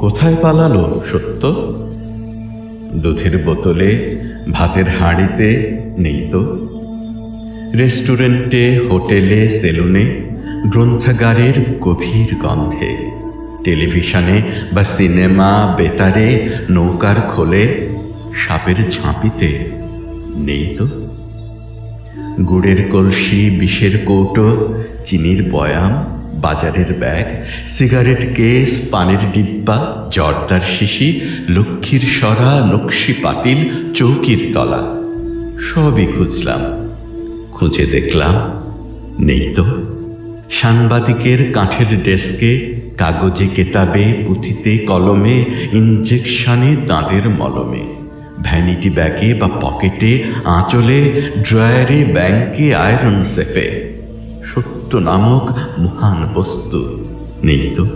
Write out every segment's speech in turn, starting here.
কোথায় পালালো সত্য? দুধের বোতলে, ভাতের হাঁড়িতে নেই তো? রেস্টুরেন্টে, হোটেলে, সেলুনে, গ্রন্থাগারের গভীর গন্ধে, টেলিভিশনে বা সিনেমা বেতারে, নৌকার খোলে, সাপের ঝাঁপিতে নেই তো? গুড়ের কলসি, বিষের কৌটো, চিনির বয়াম বাজারের ব্যাগ, সিগারেট কেস, পানের ডিব্বা, জর্দার শিশি, লক্ষ্মীর সরা, নকশি পাতিল, চৌকির তলা, সবই খুঁজলাম। খুঁজে দেখলাম, নেই তো। সাংবাদিকের কাঠের ডেস্কে, কাগজে কেতাবে, পুঁথিতে কলমে ইঞ্জেকশনে দাঁতের মলমে, ভ্যানিটি ব্যাগে বা পকেটে, আঁচলে, ড্রয়ারে, ব্যাংকে, আয়রন সেফে সত্য নামক মহান বস্তু নেই তো?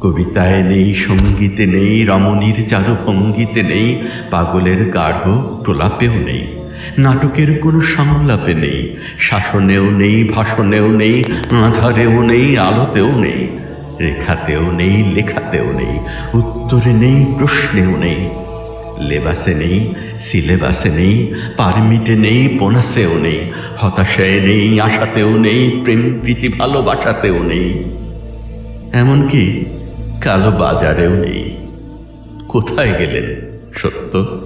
কবিতায় নেই, সঙ্গীতে নেই, রমণীর চারুভঙ্গিতে নেই, পাগলের গাঢ় প্রলাপেও নেই, নাটকের কোনো সংলাপে নেই, শাসনেও নেই, ভাষণেও নেই, আধারেও নেই, আলোতেও নেই, রেখাতেও নেই, লেখাতেও নেই, উত্তরে নেই, প্রশ্নেও নেই। লেবাসে নেই, সিলেবাসে নেই, পারমিটে নেই, বোনাসেও নেই হতাশায় নেই, আশাতেও নেই, প্রেম, প্রীতি, ভালোবাসাতেও নেই। এমনকি কালো বাজারেও নেই। কোথায় গেলেন সত্য?